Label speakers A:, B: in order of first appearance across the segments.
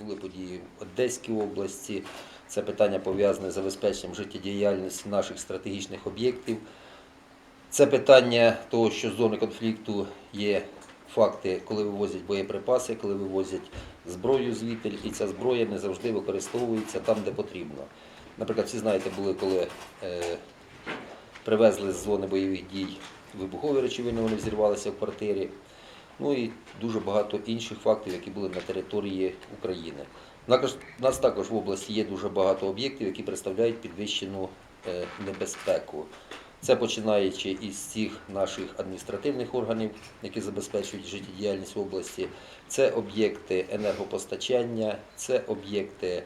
A: Були події в Одеській області. Це питання пов'язане з забезпеченням життєдіяльності наших стратегічних об'єктів. Це питання того, що з зони конфлікту є факти, коли вивозять боєприпаси, коли вивозять зброю звідти, і ця зброя не завжди використовується там, де потрібно. Наприклад, всі знаєте, були коли е, привезли з зони бойових дій вибухові речовини, вони взірвалися в квартирі. Ну і дуже багато інших фактів, які були на території України. У нас також в області є дуже багато об'єктів, які представляють підвищену е, небезпеку. Це починаючи із цих наших адміністративних органів, які забезпечують життєдіяльність в області, це об'єкти енергопостачання, це об'єкти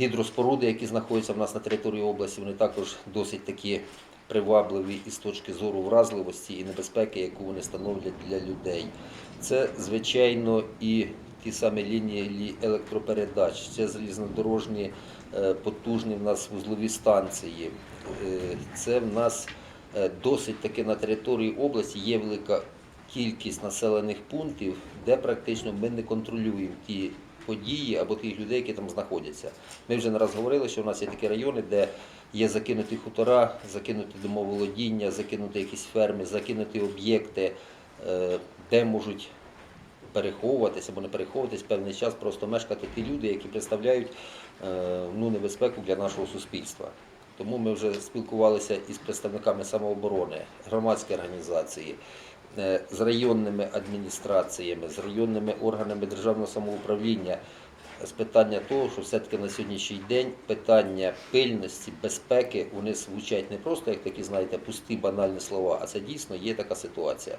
A: гідроспоруди, які знаходяться в нас на території області. Вони також досить такі привабливі із точки зору вразливості і небезпеки, яку вони становлять для людей. Це, звичайно, і ті самі лінії електропередач, це залізнодорожні е, потужні в нас вузлові станції. Е, Це в нас е, досить таки на території області є велика кількість населених пунктів, де практично ми не контролюємо ті події або тих людей, які там знаходяться. Ми вже не раз говорили, що в нас є такі райони, де є закинуті хутора, закинуті домоволодіння, закинуті якісь ферми, закинуті об'єкти, е, де можуть переховуватися або не переховуватись певний час, просто мешкати ті люди, які представляють е, ну, небезпеку для нашого суспільства. Тому ми вже спілкувалися із представниками самооборони, громадської організації, з районними адміністраціями, з районними органами державного самоуправління з питання того, що все-таки на сьогоднішній день питання пильності, безпеки вони звучать не просто як такі, знаєте, пусті банальні слова, а це дійсно є така ситуація.